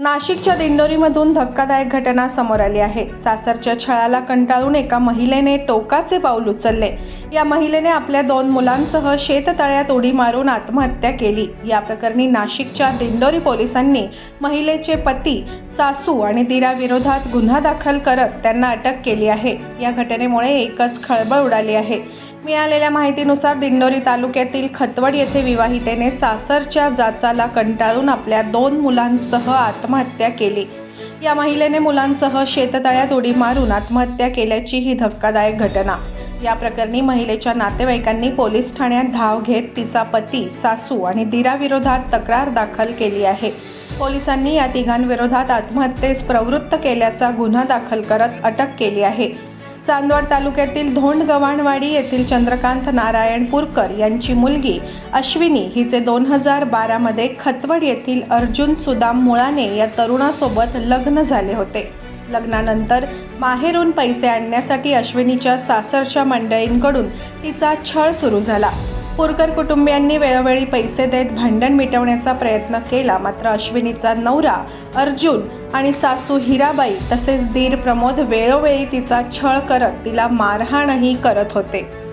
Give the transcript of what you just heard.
नाशिकच्या दिंडोरीमधून धक्कादायक घटना समोर आली आहे. सासरच्या छळाला कंटाळून एका महिलेने टोकाचे पाऊल उचलले. या महिलेने आपल्या दोन मुलांसह शेततळ्यात उडी मारून आत्महत्या केली. या प्रकरणी नाशिकच्या दिंडोरी पोलिसांनी महिलेचे पती सासू आणि दिराविरोधात गुन्हा दाखल करत त्यांना अटक केली आहे. या घटनेमुळे एकच खळबळ उडाली आहे. मिळालेल्या माहितीनुसार दिंडोरी तालुक्यातील खतवड येथे विवाहितेने सासरच्या जाचाला कंटाळून आपल्या दोन मुलांसह आत्महत्या केली. या महिलेने मुलांसह शेततळ्यात उडी मारून आत्महत्या केल्याची ही धक्कादायक घटना. या प्रकरणी महिलेच्या नातेवाईकांनी पोलीस ठाण्यात धाव घेत तिचा पती सासू आणि दिराविरोधात तक्रार दाखल केली आहे. पोलिसांनी या तिघांविरोधात आत्महत्येस प्रवृत्त केल्याचा गुन्हा दाखल करत अटक केली आहे. चांदवड तालुक्यातील धोंड गव्हाणवाडी येथील चंद्रकांत नारायण पुरकर यांची मुलगी अश्विनी हिचे दोन हजार बारामध्ये खतवड येथील अर्जुन सुदाम मुळाने या तरुणासोबत लग्न झाले होते. लग्नानंतर माहेरून पैसे आणण्यासाठी अश्विनीच्या सासरच्या मंडळींकडून तिचा छळ सुरू झाला. पुरकर कुटुंबियांनी वेळोवेळी पैसे देत भांडण मिटवण्याचा प्रयत्न केला. मात्र अश्विनीचा नवरा अर्जुन आणि सासू हिराबाई तसेच दीर प्रमोद वेळोवेळी तिचा छळ करत तिला मारहाणही करत होते.